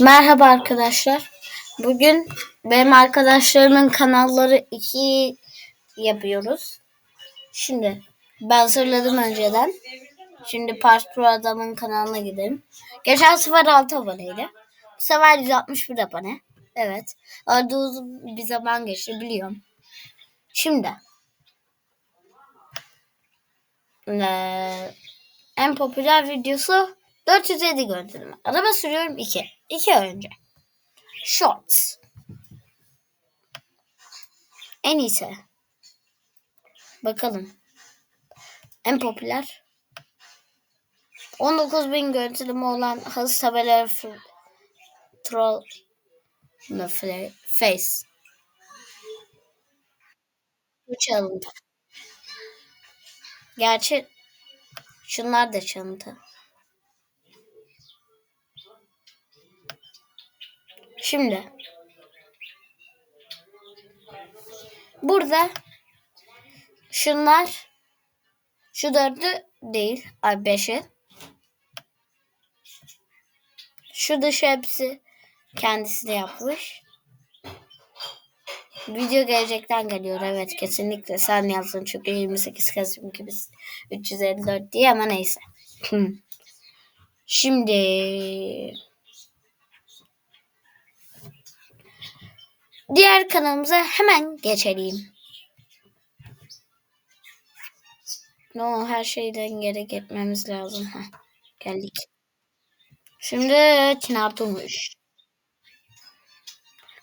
Merhaba arkadaşlar. Bugün benim arkadaşlarımın kanalları iki yapıyoruz. Şimdi ben hazırladım önceden. Şimdi Pars Pro adamın kanalına gidelim. Geçen sefer 6 aboneydi. Bu sefer 161 abone. Evet. Arada uzun bir zaman geçti biliyorum. Şimdi. Ee, en popüler videosu 407 görüntüleme. Araba sürüyorum 2. 2 önce. Shorts. En iyisi. Bakalım. En popüler. 19.000 görüntüleme olan hız tabelaları f- troll no, face. Bu çalıntı. Gerçi şunlar da çalıntı. Şimdi burada şunlar şu dördü değil ay beşi şu dışı hepsi kendisi de yapmış. Video gelecekten geliyor evet kesinlikle sen yazdın çünkü 28 Kasım 354 diye ama neyse. Şimdi Diğer kanalımıza hemen geçelim. No, her şeyden geri gitmemiz lazım. Heh, geldik. Şimdi Çınar Durmuş.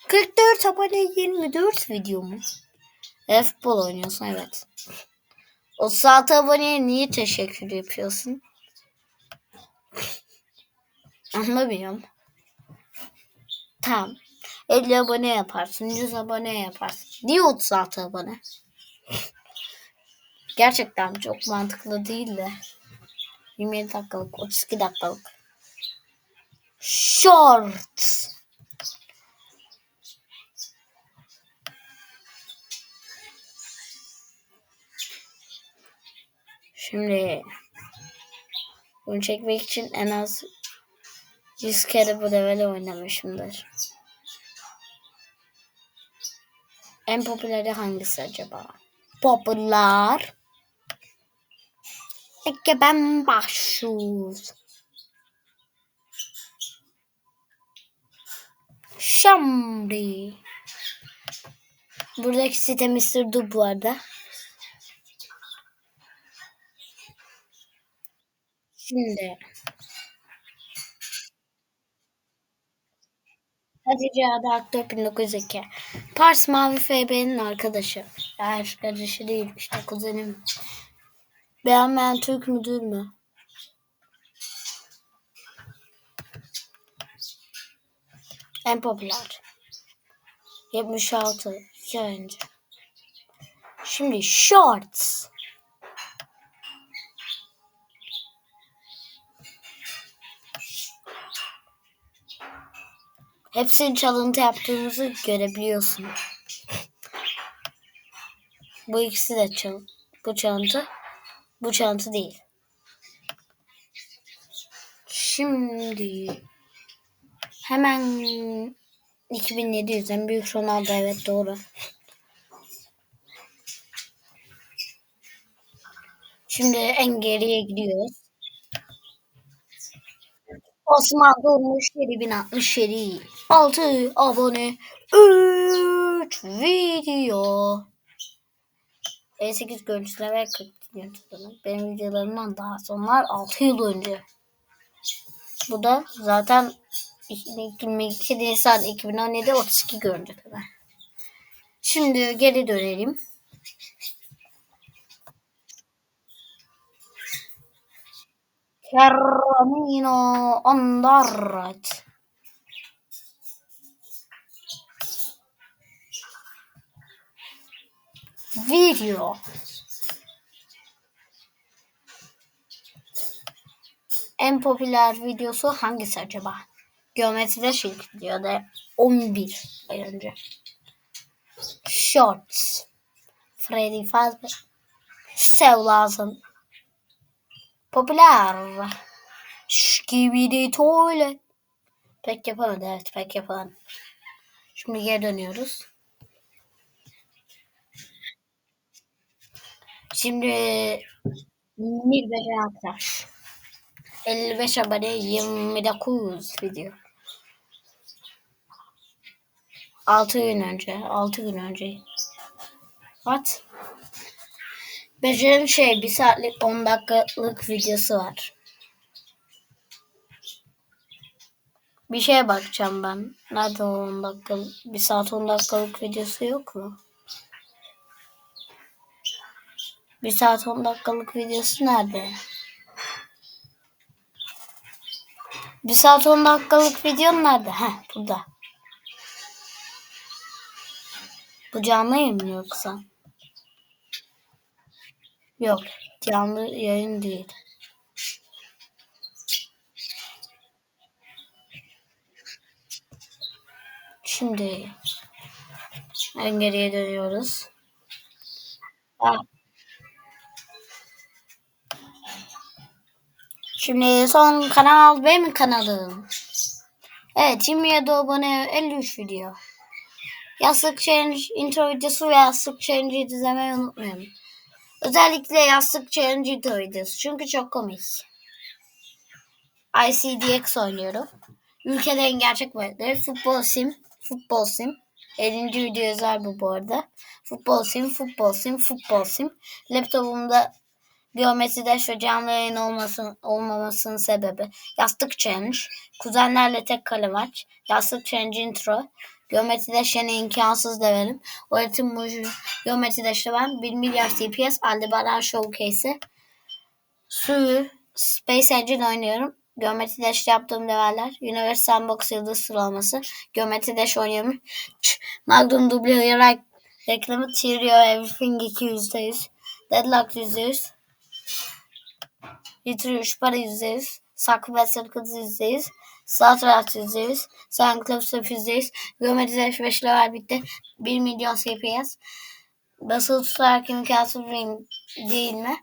44 abone 24 video mu? F-ball oynuyorsun evet. 36 aboneye niye teşekkür yapıyorsun? Anlamıyorum. Tamam. 50 abone yaparsın, 100 abone yaparsın. Niye 36 abone? Gerçekten çok mantıklı değil de. 27 dakikalık, 32 dakikalık. Short. Şimdi bunu çekmek için en az 100 kere bu leveli oynamışımdır. En popüleri hangisi acaba? Popüler. Ege ben başlıyoruz. Şimdi. Buradaki site Mr. Du bu arada. Şimdi. Hatice Ada Aktör 1902. Pars Mavi FB'nin arkadaşı. Hayır kardeşi değil işte kuzenim. Beğenmeyen Türk müdür mü? En popüler. 76. 2 önce. Şimdi shorts. Hepsini çalıntı yaptığımızı görebiliyorsun. Bu ikisi de çal bu çalıntı. Bu çalıntı değil. Şimdi hemen 2700'den büyük Ronaldo evet doğru. Şimdi en geriye gidiyoruz. Osman Durmuş 7067 6 abone 3 video 58 görüntüler ve 40 görüntüler. Benim videolarımdan daha sonlar 6 yıl önce. Bu da zaten 22 Nisan 2017 32 görüntüler. Şimdi geri dönelim. Carmino Andarat. Video. En popüler videosu hangisi acaba? Geometride şirket diyor da 11 ay önce. Shorts. Freddy Fazbear. Sev lazım. Popüler. Skibidi tuvalet. Pek yapamadı evet pek yapamadı. Şimdi geri dönüyoruz. Şimdi bir beş arkadaş. 55 abone 29 video. 6 gün önce. 6 gün önce. What? Becer'in şey bir saatlik 10 dakikalık videosu var. Bir şeye bakacağım ben. Nerede o 10 dakikalık? Bir saat 10 dakikalık videosu yok mu? Bir saat 10 dakikalık videosu nerede? Bir saat 10 dakikalık video nerede? Heh burada. Bu canlı mı yoksa? Yok. Canlı yayın değil. Şimdi en geriye dönüyoruz. Şimdi son kanal benim kanalım. Evet 27 abone 53 video. Yastık Challenge intro videosu ve Yastık Challenge izlemeyi unutmayın. Özellikle Yastık Challenge intro videosu çünkü çok komik. ICDX oynuyorum. Ülkelerin gerçek boyutları. Futbol sim. Futbol sim. 50. video yazar bu bu arada. Futbol sim, futbol sim, futbol sim. Laptopumda geometri ders ve canlı yayın olmasın, olmamasının sebebi. Yastık challenge. Kuzenlerle tek kale maç. Yastık challenge intro. Geometri deşeni imkansız deverim. Öğretim mucu geometri deşte ben 1 milyar CPS Aldebaran Showcase'i. Suyu Space Engine oynuyorum. Geometri Dash yaptığım leveller. Universe Sandbox yıldız sıralaması. Geometri Dash oynuyorum. Magnum Double Re reklamı Tyrio Everything 200'deyiz. Deadlock %100. Litri 3 para %100. Saklı ve Circles %100. Startrat %100. Sun Club Surf %100. Geometri Dash 5 level bitti. 1 milyon CPS. Basılı tutarak imkansız değil mi?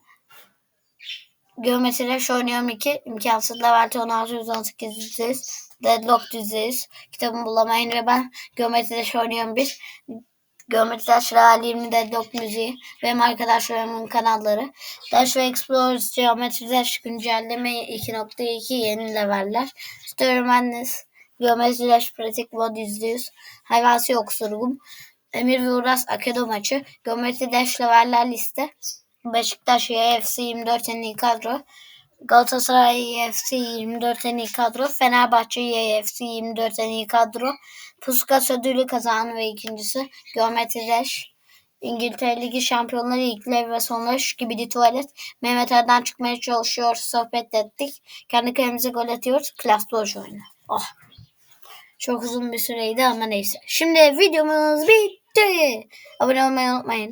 Geometri Dash oynuyorum 2. İmkansız level 16 118 %100. Deadlock %100. Kitabımı bulamayın ve ben Geometri Dash oynuyorum 1. Geometri level 20 Deadlock müziği. Benim arkadaşlarımın kanalları. Dash ve Explorers Geometri Dash güncelleme 2.2 yeni leveller. Story Madness. Geometri Dash pratik mod %100. Hayvansı yok. Emir ve Uras Akedo maçı. Geometri Dash leveller liste. Beşiktaş YFC 24 en iyi kadro. Galatasaray YFC 24 en iyi kadro. Fenerbahçe YFC 24 en iyi kadro. Puskas ödülü kazanı ve ikincisi. Geometri Dash. İngiltere Ligi Şampiyonlar ilkleri ve şu gibi bir tuvalet. Mehmet Erden çıkmaya çalışıyor. Sohbet ettik. Kendi kalemize gol atıyoruz. Klas Doge oyunu. Oh. Çok uzun bir süreydi ama neyse. Şimdi videomuz bitti. Abone olmayı unutmayın.